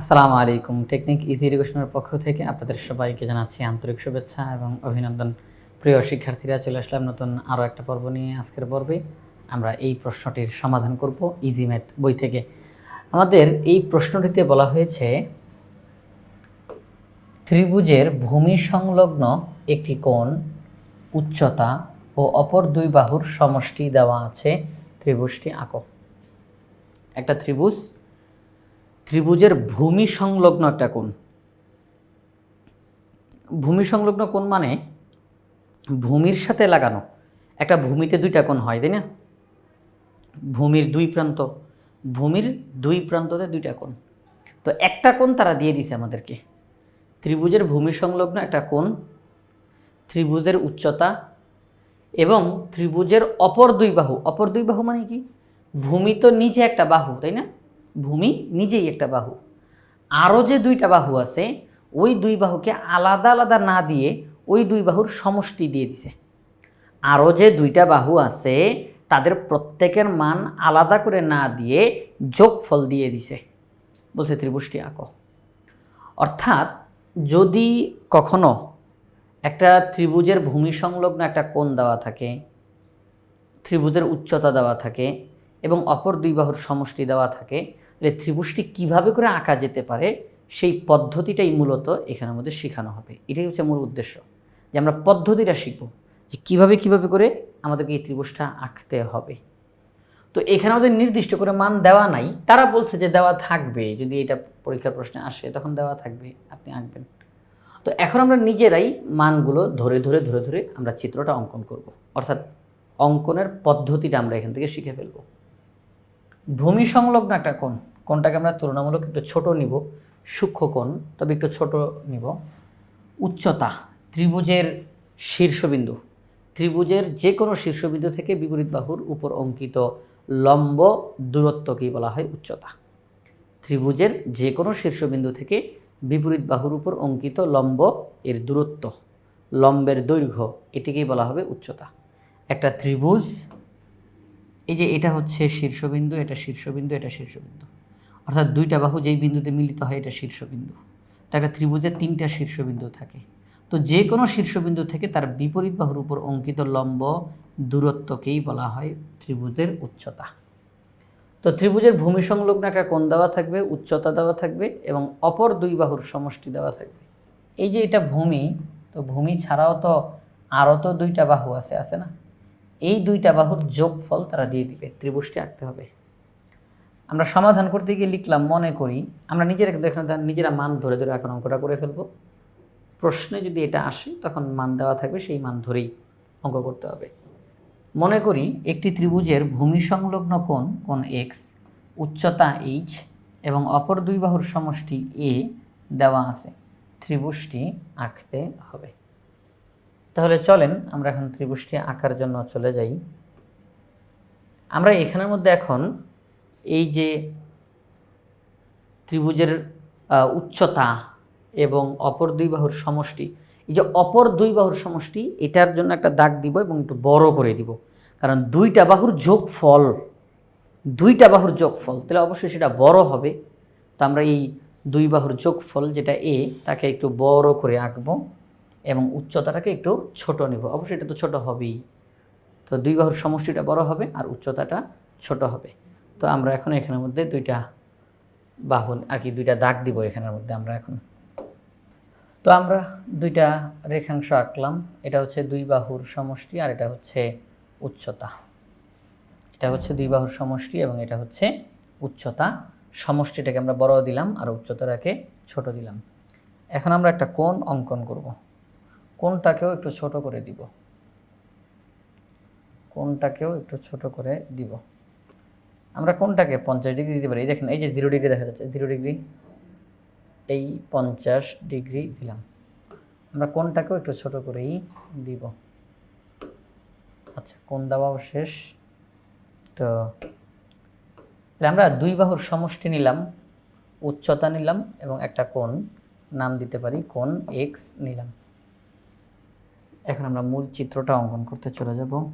আসসালামু আলাইকুম। Technique easy এডুকেশনের পক্ষ থেকে আপনাদের সবাইকে জানাচ্ছি আন্তরিক শুভেচ্ছা এবং অভিনন্দন। প্রিয় শিক্ষার্থীরা, চলে আসলাম নতুন আরও একটা পর্ব নিয়ে আজকের পর্বে। আমরা এই প্রশ্নটির সমাধান করব ইজি ম্যাথ বই থেকে। আমাদের এই প্রশ্নটিতে বলা হয়েছে, ত্রিভুজের ভূমি সংলগ্ন একটি কোণ উচ্চতা ও অপর দুই বাহুর সমষ্টি দেওয়া আছে ত্রিভুজটি আঁকো। একটা ত্রিভুজ ত্রিভুজের ভূমি সংলগ্ন একটা কোণ। ভূমি সংলগ্ন কোণ মানে ভূমির সাথে লাগানো। একটা ভূমিতে দুইটা কোণ হয়, তাই না? ভূমির দুই প্রান্ত, ভূমির দুই প্রান্ততে দুইটা কোণ। তো একটা কোণ তারা দিয়ে দিছে আমাদেরকে। ত্রিভুজের ভূমি সংলগ্ন একটা কোণ, ত্রিভুজের উচ্চতা এবং ত্রিভুজের অপর দুই বাহু। অপর দুই বাহু মানে কি? ভূমি তো নিচে একটা বাহু, তাই না? ভূমি নিজেই একটা বাহু। আরও যে দুইটা বাহু আছে, ওই দুই বাহুকে আলাদা আলাদা না দিয়ে ওই দুই বাহুর সমষ্টি দিয়ে দিছে। আরও যে দুইটা বাহু আছে, তাদের প্রত্যেকের মান আলাদা করে না দিয়ে যোগফল দিয়ে দিছে। বলছে ত্রিভুজটি আঁকো। অর্থাৎ যদি কখনো একটা ত্রিভুজের ভূমি সংলগ্ন একটা কোণ দেওয়া থাকে, ত্রিভুজের উচ্চতা দেওয়া থাকে এবং অপর দুই বাহুর সমষ্টি দেওয়া থাকে তাহলে ত্রিভুজটি কীভাবে করে আঁকা যেতে পারে, সেই পদ্ধতিটাই মূলত এখানের মধ্যে শেখানো হবে। এটাই হচ্ছে মূল উদ্দেশ্য, যে আমরা পদ্ধতিটা শিখব, যে কীভাবে কীভাবে করে আমাদেরকে এই ত্রিভুজটা আঁকতে হবে। তো এখানে আমাদের নির্দিষ্ট করে মান দেওয়া নাই, তারা বলছে যে দেওয়া থাকবে, যদি এটা পরীক্ষার প্রশ্নে আসে তখন দেওয়া থাকবে, আপনি আঁকবেন। তো এখন আমরা নিজেরাই মানগুলো ধরে ধরে ধরে ধরে আমরা চিত্রটা অঙ্কন করব। অর্থাৎ অঙ্কনের পদ্ধতিটা আমরা এখান থেকে শিখে ফেলব। ভূমি সংলগ্ন একটা কোণ। কোণটাকে আমরা তুলনামূলক একটু ছোট নিব, সূক্ষ্ম কোণ, তবে একটু ছোট নিব। উচ্চতা, ত্রিভুজের শীর্ষবিন্দু। ত্রিভুজের যে কোনো শীর্ষবিন্দু থেকে বিপরীত বাহুর উপর অঙ্কিত লম্ব দূরত্বকেই বলা হয় উচ্চতা। ত্রিভুজের যে কোনো শীর্ষবিন্দু থেকে বিপরীত বাহুর উপর অঙ্কিত লম্ব এর দূরত্ব, লম্বের দৈর্ঘ্য, এটিকেই বলা হবে উচ্চতা। একটা ত্রিভুজ এই যে এটা হচ্ছে শীর্ষবিন্দু, এটা শীর্ষবিন্দু এটা শীর্ষবিন্দু। অর্থাৎ দুইটা বাহু যেই বিন্দুতে মিলিত হয়, এটা শীর্ষবিন্দু। তো একটা ত্রিভুজের তিনটা শীর্ষবিন্দু থাকে। তো যে কোনো শীর্ষবিন্দু থেকে তার বিপরীত বাহুর উপর অঙ্কিত লম্ব দূরত্বকেই বলা হয় ত্রিভুজের উচ্চতা। তো ত্রিভুজের ভূমি সংলগ্ন একটা কোণ দেওয়া থাকবে, উচ্চতা দেওয়া থাকবে এবং অপর দুই বাহুর সমষ্টি দেওয়া থাকবে। এই যে এটা ভূমি, তো ভূমি ছাড়াও তো আরও তো দুইটা বাহু আছে আছে না? এই দুইটা বাহুর যোগফল তারা দিয়ে দিবে, ত্রিভুজটি আঁকতে হবে। আমরা সমাধান করতে গিয়ে লিখলাম, মনে করি, আমরা নিজেরা এখানে নিজেরা মান ধরে ধরে এখন অঙ্কটা করে ফেলব। প্রশ্নে যদি এটা আসে, তখন মান দেওয়া থাকবে, সেই মান ধরেই অঙ্ক করতে হবে। মনে করি একটি ত্রিভুজের ভূমি সংলগ্ন কোণ কোণ এক্স উচ্চতা এইচ এবং অপর দুই বাহুর সমষ্টি এ দেওয়া আছে। ত্রিভুজটি আঁকতে হবে। তাহলে চলেন, আমরা এখন ত্রিভুজটি আঁকার জন্য চলে যাই। আমরা এখানের মধ্যে এখন এই যে ত্রিভুজের উচ্চতা এবং অপর দুই বাহুর সমষ্টি, এই যে অপর দুই বাহুর সমষ্টি, এটার জন্য একটা দাগ দিব এবং একটু বড় করে দিব। কারণ দুইটা বাহুর যোগফল, দুইটা বাহুর যোগফল, তাহলে অবশ্যই সেটা বড় হবে। তো আমরা এই দুই বাহুর যোগফল, যেটা এ তাকে একটু বড় করে আঁকবো। এবং উচ্চতাটাকে একটু ছোট নিব। অবশ্যই এটা তো ছোট হবেই। তো দুই বাহুর সমষ্টিটা বড় হবে আর উচ্চতাটা ছোট হবে। তো আমরা এখন এখানের মধ্যে দুইটা বাহু, আর কি দুইটা দাগ দিব এখানের মধ্যে আমরা এখন। তো আমরা দুইটা রেখাংশ আঁকলাম। এটা হচ্ছে দুই বাহুর সমষ্টি আর এটা হচ্ছে উচ্চতা। এটা হচ্ছে দুই বাহুর সমষ্টি এবং এটা হচ্ছে উচ্চতা। সমষ্টিটাকে আমরা বড় দিলাম আর উচ্চতাটাকে ছোট দিলাম। এখন আমরা একটা কোণ অঙ্কন করব। কোণটাকেও একটু ছোট করে দিব। কোণটাকেও একটু ছোট করে দিব। আমরা কোনটাকে পঞ্চাশ ডিগ্রি দিতে পারি? দেখেন, এই যে জিরো ডিগ্রি দেখা যাচ্ছে জিরো ডিগ্রি এই পঞ্চাশ ডিগ্রি দিলাম। আমরা কোনটাকেও একটু ছোট করেই দিব। আচ্ছা কোন দেওয়া শেষ। তো, তাহলে আমরা দুই বাহুর সমষ্টি নিলাম, উচ্চতা নিলাম এবং একটা কোণ, নাম দিতে পারি, কোণ এক্স নিলাম। এখন আমরা মূল চিত্রটা অঙ্কন করতে চলে যাব।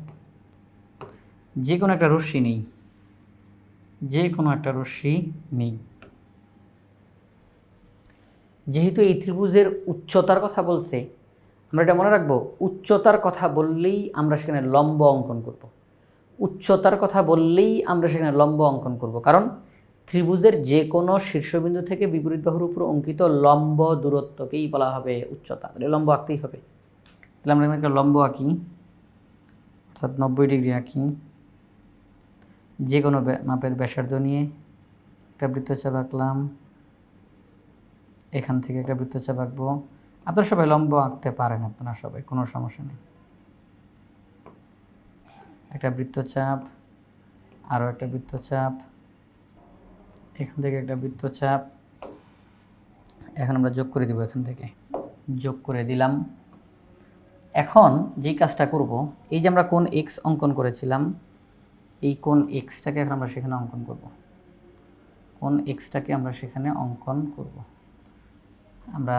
যে কোনো একটা রশ্মি নেই। যে কোনো একটা রশ্মি নেই। যেহেতু এই ত্রিভুজের উচ্চতার কথা বলছে, আমরা এটা মনে রাখব, উচ্চতার কথা বললেই আমরা সেখানে লম্ব অঙ্কন করব। উচ্চতার কথা বললেই আমরা সেখানে লম্ব অঙ্কন করব। কারণ ত্রিভুজের যে কোনো শীর্ষবিন্দু থেকে বিপরীত বাহুর উপর অঙ্কিত লম্ব দূরত্বকেই বলা হবে উচ্চতা। তাহলে লম্ব আঁকতেই হবে। তাহলে আমরা এখানে একটা লম্ব আঁকি, অর্থাৎ নব্বই ডিগ্রি আঁকি। যে কোনো মাপের ব্যাসার্ধ নিয়ে একটা বৃত্তচাপ আঁকলাম। এখান থেকে একটা বৃত্তচাপ আঁকবো। আপনারা সবাই লম্ব আঁকতে পারেন আপনারা সবাই, কোনো সমস্যা নেই। একটা বৃত্তচাপ, আরও একটা বৃত্তচাপ, এখান থেকে একটা বৃত্তচাপ। এখন আমরা যোগ করে দিব এখান থেকে। যোগ করে দিলাম। এখন যেই কাজটা করব, এই যে আমরা কোন এক্স অঙ্কন করেছিলাম, এই কোন এক্সটাকে এখন আমরা সেখানে অঙ্কন করব। কোন এক্সটাকে আমরা সেখানে অঙ্কন করব। আমরা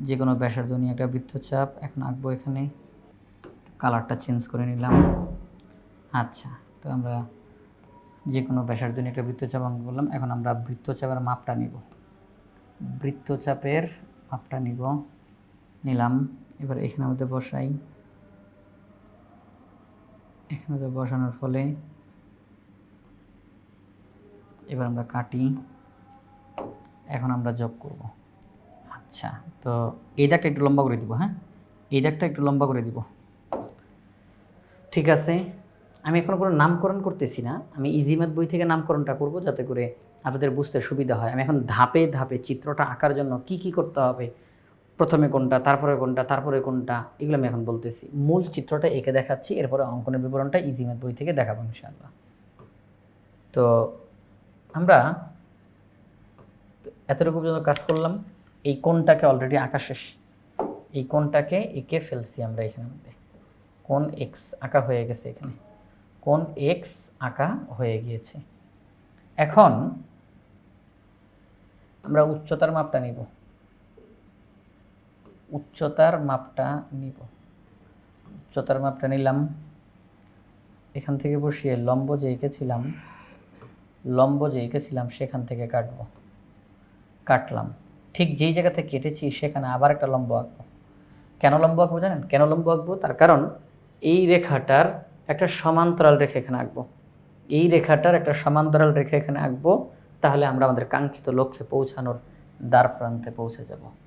যে কোনো ব্যাসার্ধ নিয়ে একটা বৃত্তচাপ এখন আঁকবো এখানে। কালারটা চেঞ্জ করে নিলাম। আচ্ছা তো আমরা যে কোনো ব্যাসার্ধ নিয়ে একটা বৃত্তচাপ অঙ্কন করলাম, এখন আমরা বৃত্তচাপের মাপটা নিব। বৃত্তচাপের মাপটা নিব। নিলাম। এবার এখানে আমাদের বসাই। এখানে বসানোর ফলে এবার আমরা কাটি। এখন আমরা যোগ করব। আচ্ছা তো এই দাগটা একটু লম্বা করে দিব হ্যাঁ? এই দাগটা একটু লম্বা করে দিব। ঠিক আছে, আমি এখন কোনো নামকরণ করতেছি না। আমি ইজিম্যাথ বই থেকে নামকরণটা করব যাতে করে আপনাদের বুঝতে সুবিধা হয়। আমি এখন ধাপে ধাপে চিত্রটা আঁকার জন্য কি কি করতে হবে প্রথমে কোনটা, তারপরে কোনটা তারপরে কোনটা, এগুলো আমি এখন বলতেছি। মূল চিত্রটা এঁকে দেখাচ্ছি, এরপরে অঙ্কনের বিবরণটা ইজিম্যাথ বই থেকে দেখাবো ইনশাআল্লাহ। তো আমরা এতটুকু পর্যন্ত কাজ করলাম, এই কোনটাকে অলরেডি আঁকা শেষ। এই কোনটাকে এঁকে ফেলছি আমরা এখানের মধ্যে। কোন এক্স আঁকা হয়ে গেছে এখানে। কোন এক্স আঁকা হয়ে গিয়েছে। এখন আমরা উচ্চতার মাপটা নিব। উচ্চতার মাপটা নিব। উচ্চতার মাপটা নিলাম। এখান থেকে বসিয়ে লম্ব যে এঁকেছিলাম লম্ব যে এঁকেছিলাম সেখান থেকে কাটব। কাটলাম। ঠিক যেই জায়গা থেকে কেটেছি সেখানে আবার একটা লম্ব আঁকবো। কেন লম্ব আঁকবো জানেন? কেন লম্ব আঁকবো? তার কারণ এই রেখাটার একটা সমান্তরাল রেখা এখানে আঁকবো। এই রেখাটার একটা সমান্তরাল রেখা এখানে আঁকবো, তাহলে আমরা আমাদের কাঙ্ক্ষিত লক্ষ্যে পৌঁছানোর দ্বার প্রান্তে পৌঁছে যাব।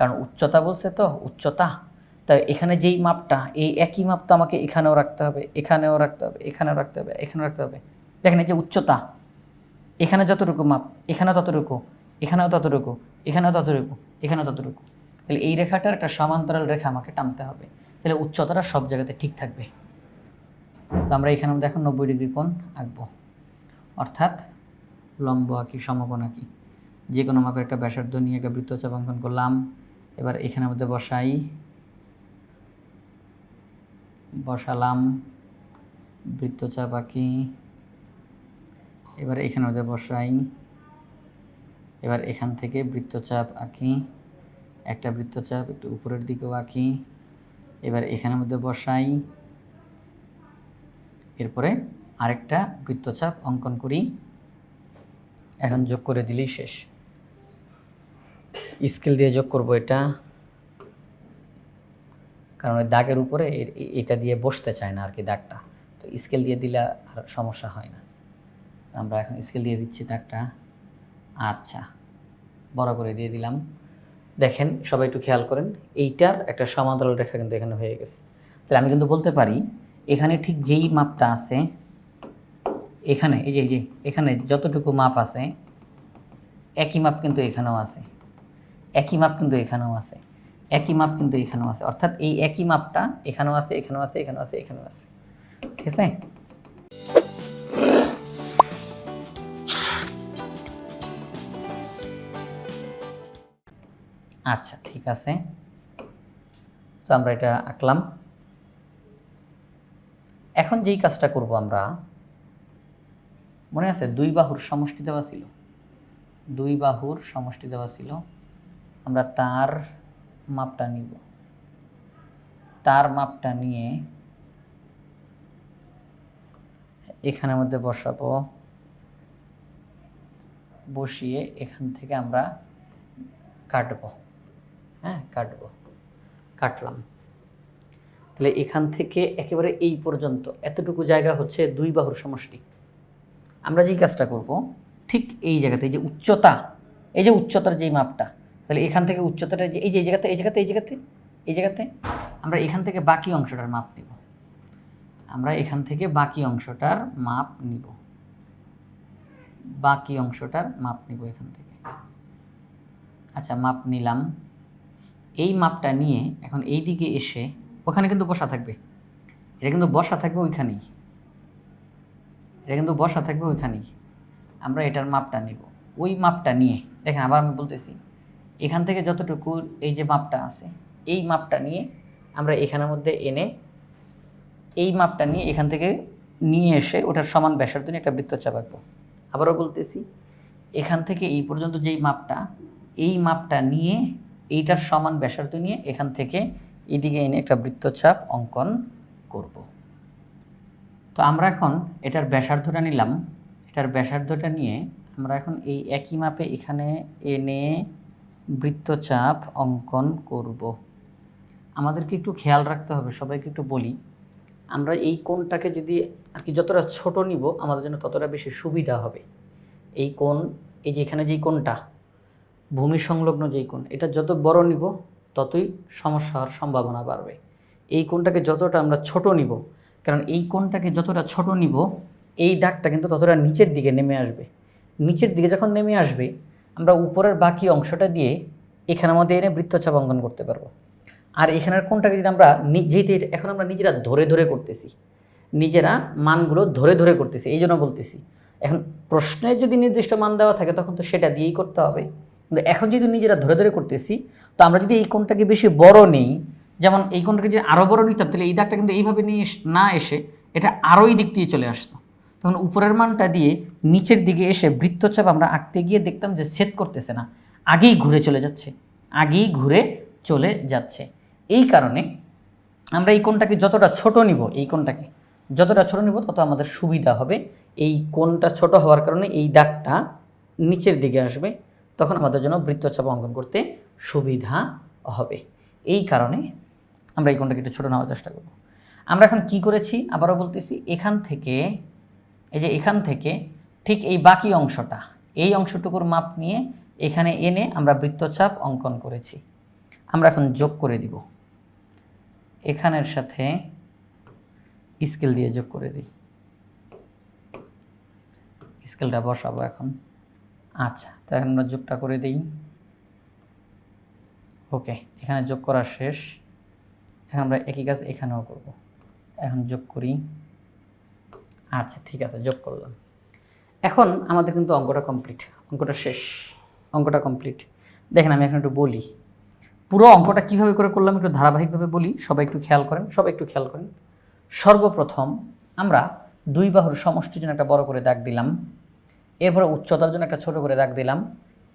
কারণ উচ্চতা বলছে তো, উচ্চতা। তাই এখানে যেই মাপটা, এই একই মাপ তো আমাকে এখানেও রাখতে হবে, এখানেও রাখতে হবে, এখানেও রাখতে হবে, এখানেও রাখতে হবে। দেখেন এই যে উচ্চতা, এখানে যতটুকু মাপ, এখানেও ততটুকু এখানেও ততটুকু এখানেও ততটুকু এখানেও ততটুকু। তাহলে এই রেখাটার একটা সমান্তরাল রেখা আমাকে টানতে হবে। তাহলে উচ্চতাটা সব জায়গাতে ঠিক থাকবে। তো আমরা এখানে মধ্যে এখন নব্বই ডিগ্রি কোণ আঁকবো। অর্থাৎ লম্ব আঁকি, সমকোণ আঁকি। যে কোনো মাপের একটা ব্যাসার্ধ নিয়ে একটা বৃত্তচাপ অঙ্কন করলাম। এবার এখানের মধ্যে বসাই। বসালাম। বৃত্তচাপ আঁকি এবার এখানে মধ্যে বসাই। এবার এখান থেকে বৃত্তচাপ আঁকি। একটা বৃত্তচাপ একটু উপরের দিকেও আঁকি। এবার এখানের মধ্যে বসাই। এরপরে আরেকটা বৃত্তচাপ অঙ্কন করি। এখন যোগ করে দিলেই শেষ। স্কেল দিয়ে যোগ করব এটা। কারণ ওই দাগের উপরে এটা দিয়ে বসতে চায় না আর কি দাগটা। তো স্কেল দিয়ে দিলে আর সমস্যা হয় না। আমরা এখন স্কেল দিয়ে দিচ্ছি দাগটা। আচ্ছা বড় করে দিয়ে দিলাম। দেখেন, সবাই একটু খেয়াল করেন, এইটার একটা সমান্তরাল রেখা কিন্তু এখানে হয়ে গেছে। তাহলে আমি কিন্তু বলতে পারি, এখানে ঠিক যেই মাপটা আছে, এখানে, এই যে এই যে, এখানে যতটুকু মাপ আছে, একই মাপ কিন্তু এখানেও আছে। একই মাপ কিন্তু এখানেও আছে। একই মাপ কিন্তু এখানেও আছে। অর্থাৎ এই একই মাপটা এখানেও আছে এখানেও আছে এখানেও আছে এখানেও আছে। ঠিক আছে? আচ্ছা ঠিক আছে। তো আমরা এটা আঁকলাম। এখন যেই কাজটা করব আমরা, মনে আছে? দুই বাহুর সমষ্টি দেওয়া ছিল। দুই বাহুর সমষ্টি দেওয়া ছিল। আমরা তার মাপটা নিব। তার মাপটা নিয়ে এখানের মধ্যে বসাবো। বসিয়ে এখান থেকে আমরা কাটবো। হ্যাঁ কাটবো। কাটলাম। তাহলে এখান থেকে একেবারে এই পর্যন্ত এতটুকু জায়গা হচ্ছে দুই বাহুর সমষ্টি। আমরা যেই কাজটা করব, ঠিক এই জায়গাতে এই যে উচ্চতা, এই যে উচ্চতার যেই মাপটা তাহলে এখান থেকে উচ্চতাটা এই যে, এই জায়গাতে এই জায়গাতে এই জায়গাতে এই জায়গাতে, আমরা এখান থেকে বাকি অংশটার মাপ নিব। আমরা এখান থেকে বাকি অংশটার মাপ নিব। বাকি অংশটার মাপ নিব এখান থেকে। আচ্ছা মাপ নিলাম। এই মাপটা নিয়ে এখন এই দিকে এসে, ওখানে কিন্তু বসা থাকবে। এটা কিন্তু বসা থাকবে ওইখানেই। এটা কিন্তু বসা থাকবে ওইখানেই। আমরা এটার মাপটা নিব। ওই মাপটা নিয়ে, দেখেন আবার আমি বলতেছি। এখান থেকে যতটুকু এই যে মাপটা আছে, এই মাপটা নিয়ে আমরা এখানের মধ্যে এনে এই মাপটা নিয়ে এখান থেকে নিয়ে এসে ওটার সমান ব্যাসার্ধ নিয়ে একটা বৃত্তচাপ আঁকবো আবারও বলতেছি, এখান থেকে এই পর্যন্ত যেই মাপটা, এই মাপটা নিয়ে এইটার সমান ব্যাসার্ধ নিয়ে এখান থেকে এদিকে এনে একটা বৃত্তচাপ অঙ্কন করব। তো আমরা এখন এটার ব্যাসার্ধটা নিলাম। এটার ব্যাসার্ধটা নিয়ে আমরা এখন এই একই মাপে এখানে এনে বৃত্তচাপ অঙ্কন করব। আমাদেরকে একটু খেয়াল রাখতে হবে, সবাইকে একটু বলি। আমরা এই কোণটাকে যদি আর কি যতটা ছোট নিব, আমাদের জন্য ততটা বেশি সুবিধা হবে। এই কোণ, এই যে এখানে যেই কোণটা, ভূমি সংলগ্ন যেই কোণ, এটা যত বড় নিব, ততই সমস্যা হওয়ার সম্ভাবনা বাড়বে। এই কোণটাকে যতটা আমরা ছোট নিব, কারণ এই কোণটাকে যতটা ছোট নিব, এই দাগটা কিন্তু ততটা নিচের দিকে নেমে আসবে। নিচের দিকে যখন নেমে আসবে আমরা উপরের বাকি অংশটা দিয়ে এখানের মধ্যে এনে বৃত্তচাপ অঙ্কন করতে পারব। আর এখানের কোনটাকে যদি আমরা যেহেতু এখন আমরা নিজেরা ধরে ধরে করতেছি, নিজেরা মানগুলো ধরে ধরে করতেছি, এই জন্য বলতেছি। এখন প্রশ্নে যদি নির্দিষ্ট মান দেওয়া থাকে, তখন তো সেটা দিয়েই করতে হবে। কিন্তু এখন যেহেতু নিজেরা ধরে ধরে করতেছি, তো আমরা যদি এই কোণটাকে বেশি বড় নেই, যেমন এই কোণটাকে যদি আরও বড় নিতাম, তাহলে এই দাগটা কিন্তু এইভাবে নিয়ে না এসে এটা আরও এই দিক দিয়ে চলে আসতো। তখন উপরের মানটা দিয়ে নিচের দিকে এসে বৃত্তচাপ আমরা আঁকতে গিয়ে দেখতাম যে ছেদ করতেছে না। আগেই ঘুরে চলে যাচ্ছে। আগেই ঘুরে চলে যাচ্ছে। এই কারণে আমরা এই কোণটাকে যতটা ছোট নিব, এই কোণটাকে যতটা ছোট নিব, তত আমাদের সুবিধা হবে। এই কোণটা ছোট হওয়ার কারণে এই দাগটা নিচের দিকে আসবে, তখন আমাদের জন্য বৃত্তচাপ অঙ্কন করতে সুবিধা হবে। এই কারণে আমরা এই কোণটাকে একটু ছোটো নেওয়ার চেষ্টা করব। আমরা এখন কি করেছি? আবারও বলতেছি, এখান থেকে এই যে এখান থেকে ঠিক এই বাকি অংশটা, এই অংশটুকুর মাপ নিয়ে এখানে এনে আমরা বৃত্তচাপ অঙ্কন করেছি। আমরা এখন যোগ করে দিব। এখানের সাথে স্কেল দিয়ে যোগ করে দিই। স্কেলটা বসাবো এখন। আচ্ছা তো এখন আমরা যোগটা করে দিই। ওকে, এখানে যোগ করা শেষ। এখন আমরা একই কাজ এখানেও করব। এখন যোগ করি। আচ্ছা ঠিক আছে, যোগ করলাম। এখন আমাদের কিন্তু অঙ্কটা কমপ্লিট অঙ্কটা শেষ, অঙ্কটা কমপ্লিট দেখেন, আমি এখন একটু বলি, পুরো অঙ্কটা কীভাবে করে করলাম একটু ধারাবাহিকভাবে বলি, সবাই একটু খেয়াল করেন, সবাই একটু খেয়াল করেন। সর্বপ্রথম আমরা দুই বাহুর সমষ্টির জন্য একটা বড় করে দাগ দিলাম, এরপরে উচ্চতার জন্য একটা ছোট করে দাগ দিলাম,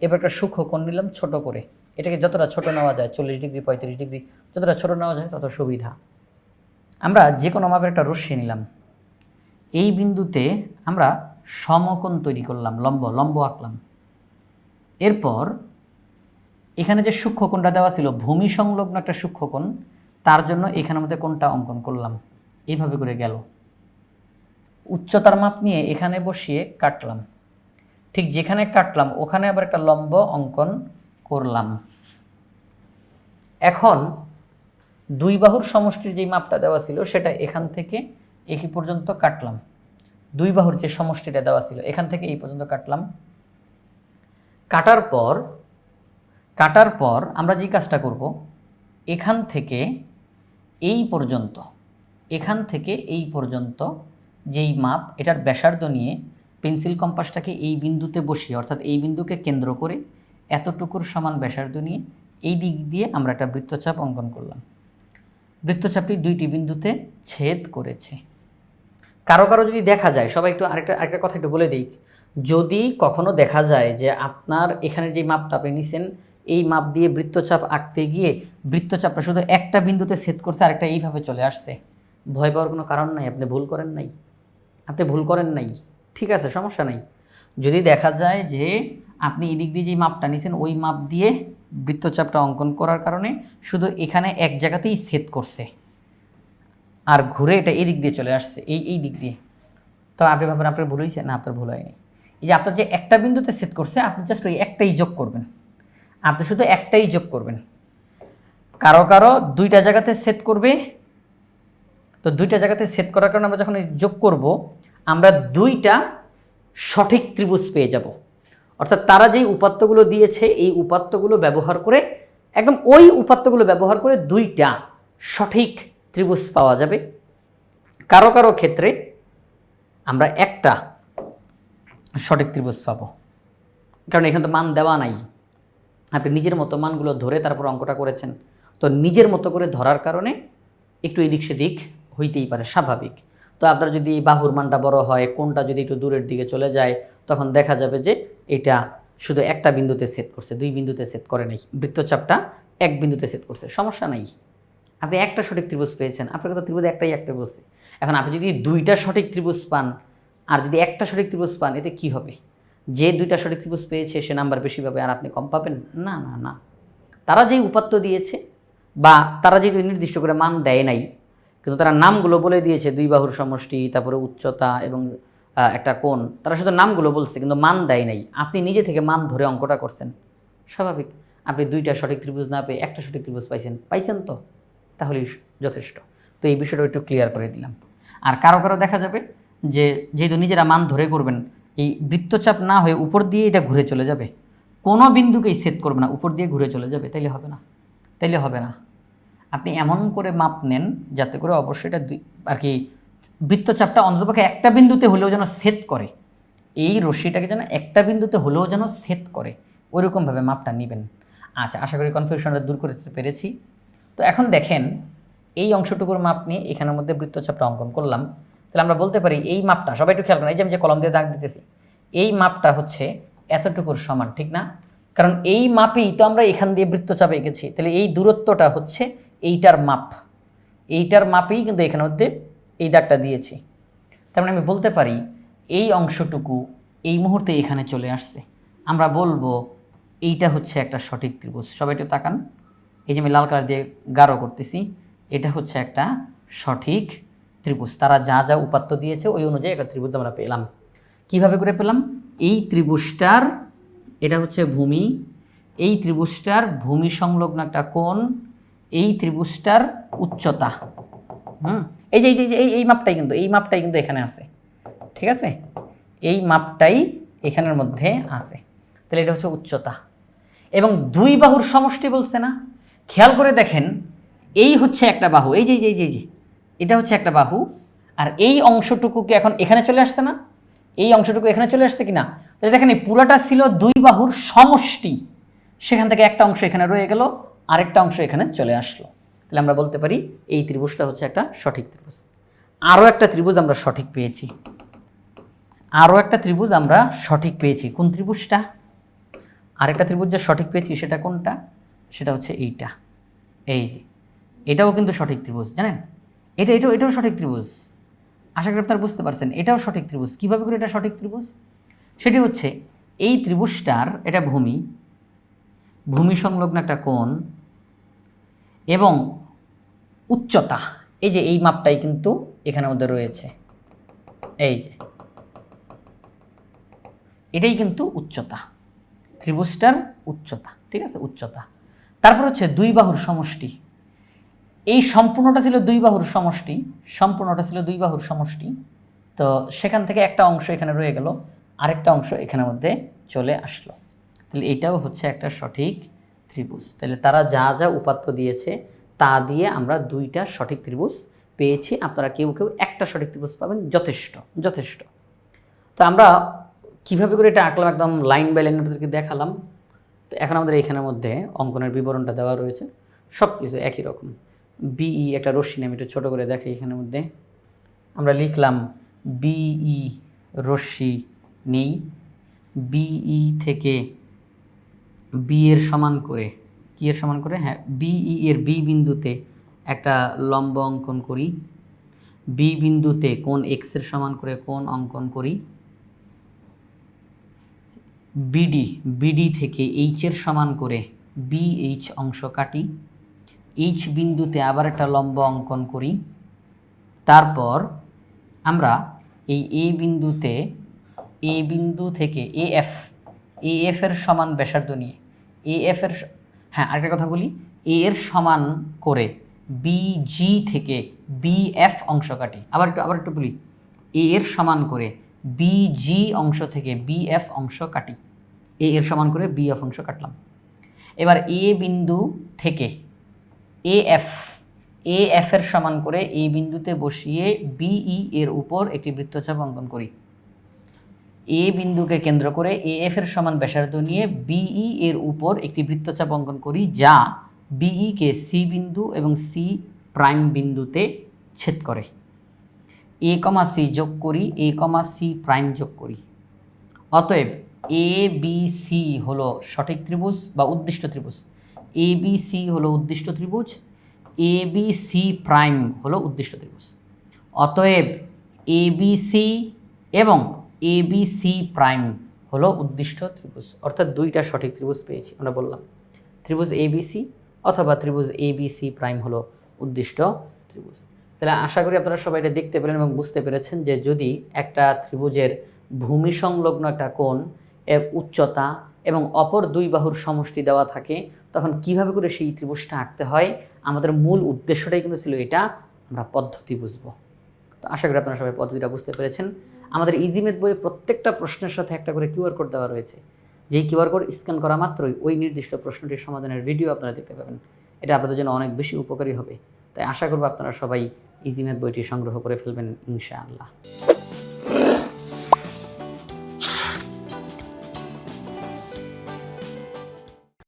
এরপর একটা সূক্ষ্ম কোণ নিলাম, ছোট করে। এটাকে যতটা ছোট নেওয়া যায়, চল্লিশ ডিগ্রি, পঁয়ত্রিশ ডিগ্রি, যতটা ছোট নেওয়া যায়, তত সুবিধা। আমরা যে কোনো মাপের একটা রশ্মি নিলাম এই বিন্দুতে আমরা সমকোণ তৈরি করলাম, লম্ব লম্ব আঁকলাম। এরপর এখানে যে সূক্ষ্মকোণটা দেওয়া ছিল, ভূমি সংলগ্ন একটা সূক্ষ্মকোণ, তার জন্য এখানের মধ্যে কোনটা অঙ্কন করলাম। এইভাবে করে গেল। উচ্চতার মাপ নিয়ে এখানে বসিয়ে কাটলাম। ঠিক যেখানে কাটলাম, ওখানে আবার একটা লম্ব অঙ্কন করলাম। এখন দুই বাহুর সমষ্টির যে মাপটা দেওয়া ছিল, সেটা এখান থেকে এই পর্যন্ত কাটলাম। দুই বাহুর যে সমষ্টিটা দেওয়া ছিল, এখান থেকে এই পর্যন্ত কাটলাম। কাটার পর কাটার পর আমরা যে কাজটা করব, এখান থেকে এই পর্যন্ত, এখান থেকে এই পর্যন্ত যেই মাপ, এটার ব্যাসার্ধ নিয়ে পেন্সিল কম্পাসটাকে এই বিন্দুতে বসিয়ে, অর্থাৎ এই বিন্দুকে কেন্দ্র করে এতটুকুর সমান ব্যাসার্ধ নিয়ে এই দিক দিয়ে আমরা একটা বৃত্তচাপ অঙ্কন করলাম। বৃত্তচাপটি দুইটি বিন্দুতে ছেদ করেছে। কারও কারও যদি দেখা যায়, সবাই একটু আরেকটা আরেকটা কথা একটু বলে দিই। যদি কখনো দেখা যায় যে আপনার এখানে যে মাপটা আপনি নিছেন, এই মাপ দিয়ে বৃত্তচাপ আঁকতে গিয়ে বৃত্তচাপটা শুধু একটা বিন্দুতে ছেদ করছে, আরেকটা এইভাবে চলে আসছে। ভয় পাওয়ার কোনো কারণ নাই, আপনি ভুল করেন নাই। আপনি ভুল করেন নাই। ঠিক আছে, সমস্যা নাই। যদি দেখা যায় যে আপনি এদিক দিয়ে যে মাপটা নিছেন, ওই মাপ দিয়ে বৃত্তচাপটা অঙ্কন করার কারণে শুধু এখানে এক জায়গাতেই সেট করছে। আর ঘুরে এটা এই দিক দিয়ে চলে আসছে, এই এই দিক দিয়ে। তো আপনি ভাবেন আপনার ভুল হয়েছে? না, আপনার ভুল হয়নি। এই যে আপনার যে একটা বিন্দুতে সেট করছে, আপনি জাস্ট ওই একটাই যোগ করবেন। আপনি শুধু একটাই যোগ করবেন। কারও কারও দুইটা জায়গাতে সেট করবে। তো দুইটা জায়গাতে সেট করার কারণে আমরা যখন যোগ করব, আমরা দুইটা সঠিক ত্রিভুজ পেয়ে যাব। অর্থাৎ তারা যেই উপাত্তগুলো দিয়েছে, এই উপাত্তগুলো ব্যবহার করে, একদম ওই উপাত্তগুলো ব্যবহার করে দুইটা সঠিক ত্রিভুজ পাওয়া যাবে। কারও কারও ক্ষেত্রে আমরা একটা সঠিক ত্রিভুজ পাবো। কারণ এখানে তো মান দেওয়া নাই। আপনি নিজের মতো মানগুলো ধরে তারপর অঙ্কটা করেছেন। তো নিজের মতো করে ধরার কারণে একটু এদিক সেদিক হইতেই পারে, স্বাভাবিক। তো আপনার যদি বাহুর মানটা বড় হয় কোনটা যদি একটু দূরের দিকে চলে যায়, তখন দেখা যাবে যে এটা শুধু একটা বিন্দুতে সেট করছে, দুই বিন্দুতে সেট করে নাই। বৃত্তচাপটা এক বিন্দুতে সেট করছে। সমস্যা নাই। আপনি একটা সঠিক ত্রিভুজ পেয়েছেন আপনাকে তো ত্রিভুজ একটাই আঁকতে বলছে। এখন আপনি যদি দুইটা সঠিক ত্রিভুজ পান, আর যদি একটা সঠিক ত্রিভুজ পান, এতে কি হবে? যে দুইটা সঠিক ত্রিভুজ পেয়েছে, সে নাম্বার বেশি পাবে, আর আপনি কম পাবেন? না না না। তারা যেই উপাত্ত দিয়েছে, বা তারা যেহেতু নির্দিষ্ট করে মান দেয় নাই, কিন্তু তারা নামগুলো বলে দিয়েছে, দুই বাহুর সমষ্টি, তারপরে উচ্চতা এবং একটা কোণ, তারা শুধু নামগুলো বলছে, কিন্তু মান দেয় নাই। আপনি নিজে থেকে মান ধরে অঙ্কটা করছেন। স্বাভাবিক। আপনি দুইটা সঠিক ত্রিভুজ না পেয়ে একটা সঠিক ত্রিভুজ পাইছেন। পাইছেন তো? তাহলেই যথেষ্ট। তো এই বিষয়টা একটু ক্লিয়ার করে দিলাম। আর কারও কারও দেখা যাবে যে যেহেতু নিজেরা মান ধরে করবেন, এই বৃত্তচাপ না হয়ে উপর দিয়ে এটা ঘুরে চলে যাবে। কোনো বিন্দুকেই সেট করবে না, উপর দিয়ে ঘুরে চলে যাবে, তাইলে হবে না। তাইলে হবে না। আপনি এমন করে মাপ নেন যাতে করে অবশ্যই এটা আর কি বৃত্তচাপটা অন্ততপক্ষে একটা বিন্দুতে হলেও যেন সেট করে। এই রশ্মিটাকে যেন একটা বিন্দুতে হলেও যেন সেট করে। ওইরকমভাবে মাপটা নেবেন। আচ্ছা আশা করি কনফিউশনটা দূর করতে পেরেছি। তো এখন দেখেন, এই অংশটুকুর মাপ নিয়ে এখানের মধ্যে বৃত্তচাপটা অঙ্কন করলাম। তাহলে আমরা বলতে পারি এই মাপটা, সবাই একটু খেয়াল করেন, এই যে আমি যে কলম দিয়ে দাগ দিতেছি, এই মাপটা হচ্ছে এতটুকুর সমান, ঠিক না? কারণ এই মাপেই তো আমরা এখান দিয়ে বৃত্তচাপ এঁকেছি। তাহলে এই দূরত্বটা হচ্ছে এইটার মাপ। এইটার মাপেই কিন্তু এখানের মধ্যে এই দাগটা দিয়েছি। তার মানে আমি বলতে পারি এই অংশটুকু এই মুহূর্তে এখানে চলে আসছে। আমরা বলব এইটা হচ্ছে একটা সঠিক ত্রিভুজ। সবাই একটু তাকান। এই যে আমি লাল কালার দিয়ে গাঢ় করতেছি, এটা হচ্ছে একটা সঠিক ত্রিভুজ। তারা যা যা উপাত্ত দিয়েছে, ওই অনুযায়ী একটা ত্রিভুজ আমরা পেলাম। কীভাবে করে পেলাম? এই ত্রিভুজটার, এটা হচ্ছে ভূমি। এই ত্রিভুজটার ভূমি সংলগ্ন একটা কোণ, এই ত্রিভুজটার উচ্চতা। হুম? এই যে এই যে, এই এই মাপটাই কিন্তু, এই মাপটাই কিন্তু এখানে আছে। ঠিক আছে? এই মাপটাই এখানের মধ্যে আছে। তাহলে এটা হচ্ছে উচ্চতা। এবং দুই বাহুর সমষ্টি বলছে না? খেয়াল করে দেখেন, এই হচ্ছে একটা বাহু, এই যে এই যে যে এটা হচ্ছে একটা বাহু, আর এই অংশটুকুকে এখন এখানে চলে আসছে না? এই অংশটুকু এখানে চলে আসছে কি না তাহলে দেখেন এই পুরাটা ছিল দুই বাহুর সমষ্টি, সেখান থেকে একটা অংশ এখানে রয়ে গেল, আরেকটা অংশ এখানে চলে আসলো। তাহলে আমরা বলতে পারি এই ত্রিভুজটা হচ্ছে একটা সঠিক ত্রিভুজ। আরও একটা ত্রিভুজ আমরা সঠিক পেয়েছি। আরও একটা ত্রিভুজ আমরা সঠিক পেয়েছি। কোন ত্রিভুজটা? আরেকটা ত্রিভুজ যে সঠিক পেয়েছি সেটা কোনটা? সেটা হচ্ছে এইটা। এই যে, এটাও কিন্তু সঠিক ত্রিভুজ, জানেন? এটা, এটাও এটাও সঠিক ত্রিভুজ। আশা করি আপনারা বুঝতে পারছেন, এটাও সঠিক ত্রিভুজ। কীভাবে করে এটা সঠিক ত্রিভুজ? সেটি হচ্ছে, এই ত্রিভুজটার এটা ভূমি ভূমি সংলগ্ন একটা কোণ এবং উচ্চতা। এই যে, এই মাপটাই কিন্তু এখানের মধ্যে রয়েছে। এই যে, এটাই কিন্তু উচ্চতা, ত্রিভুজটার উচ্চতা, ঠিক আছে? উচ্চতা। তারপর হচ্ছে দুই বাহুর সমষ্টি। এই সম্পূর্ণটা ছিল দুই বাহুর সমষ্টি, সম্পূর্ণটা ছিল দুই বাহুর সমষ্টি। তো সেখান থেকে একটা অংশ এখানে রয়ে গেল, আরেকটা অংশ এখানের মধ্যে চলে আসলো। তাহলে এটাও হচ্ছে একটা সঠিক ত্রিভুজ। তাহলে তারা যা যা উপাত্ত দিয়েছে, তা দিয়ে আমরা দুইটা সঠিক ত্রিভুজ পেয়েছি। আপনারা কেউ কেউ একটা সঠিক ত্রিভুজ পাবেন, যথেষ্ট যথেষ্ট। তো আমরা কীভাবে করে এটা আঁকলাম, একদম লাইন বাই লাইন আপনাদেরকে দেখালাম। তো এখন আমাদের এখানের মধ্যে অঙ্কনের বিবরণটা দেওয়া রয়েছে। সব কিছু একই রকম। বিই একটা রশ্মি আমি একটু ছোটো করে দেখে এখানের মধ্যে। আমরা লিখলাম বিই রশ্মি নেই। বিই থেকে বি এর সমান করে, কি এর সমান করে? হ্যাঁ বিই এর বি বিন্দুতে একটা লম্ব অঙ্কন করি। বি বিন্দুতে কোন এক্সের সমান করে কোন অঙ্কন করি। বিডি বিডি থেকে এইচের সমান করে বি এইচ অংশ কাটি। এইচ বিন্দুতে আবার একটা লম্ব অঙ্কন করি। তারপর আমরা এই এ বিন্দুতে এ বিন্দু থেকে এ এফ এ এফ এর সমান ব্যাসার্ধ নিয়ে এ এফ এর হ্যাঁ আরেকটা কথা বলি। এ এর সমান করে বি জি থেকে বি এফ অংশ কাটি। আবার একটু আবার একটু বলি। এ এর সমান করে বি জি অংশ থেকে বি এফ অংশ কাটি। এ এর সমান করে বি এফ অংশ কাটলাম। এবার এ বিন্দু থেকে এ এফ এ এফ এর সমান করে এই বিন্দুতে বসিয়ে বিই এর উপর একটি বৃত্তচাপ অঙ্কন করি। এ বিন্দুকে কেন্দ্র করে এ এফ এর সমান ব্যাসার্ধ নিয়ে বিই এর উপর একটি বৃত্তচাপ অঙ্কন করি, যা বিই কে সি বিন্দু এবং সি প্রাইম বিন্দুতে ছেদ করে। এ কমা সি যোগ করি এ কমা সি প্রাইম যোগ করি। অতএব এ বি সি হলো সঠিক ত্রিভুজ বা উদ্দিষ্ট ত্রিভুজ। এ বি সি হলো উদ্দিষ্ট ত্রিভুজ। এ বি সি প্রাইম হলো উদ্দিষ্ট ত্রিভুজ। অতএব এ বি সি এবং এ বি সি প্রাইম হলো উদ্দিষ্ট ত্রিভুজ। অর্থাৎ দুইটা সঠিক ত্রিভুজ পেয়েছি, আমরা বললাম। ত্রিভুজ এ বি সি অথবা ত্রিভুজ এ বি সি প্রাইম হলো উদ্দিষ্ট ত্রিভুজ। তাহলে আশা করি আপনারা সবাই এটা দেখতে পেলেন এবং বুঝতে পেরেছেন যে যদি একটা ত্রিভুজের ভূমি সংলগ্ন একটা কোণ এর উচ্চতা এবং অপর দুই বাহুর সমষ্টি দেওয়া থাকে, তখন কীভাবে করে সেই ত্রিভুজটা আঁকতে হয়? আমাদের মূল উদ্দেশ্যটাই কিন্তু ছিল এটা আমরা পদ্ধতি বুঝব। তো আশা করি আপনারা সবাই পদ্ধতিটা বুঝতে পেরেছেন। আমাদের ইজিমেট বইয়ে প্রত্যেকটা প্রশ্নের সাথে একটা করে কিউআর কোড দেওয়া রয়েছে। যেই কিউআর কোড স্ক্যান করা মাত্রই ওই নির্দিষ্ট প্রশ্নটির সমাধানের ভিডিও আপনারা দেখতে পাবেন। এটা আপনাদের জন্য অনেক বেশি উপকারী হবে। তাই আশা করব আপনারা সবাই ইজিমেট বইটি সংগ্রহ করে ফেলবেন ইনশাআল্লাহ।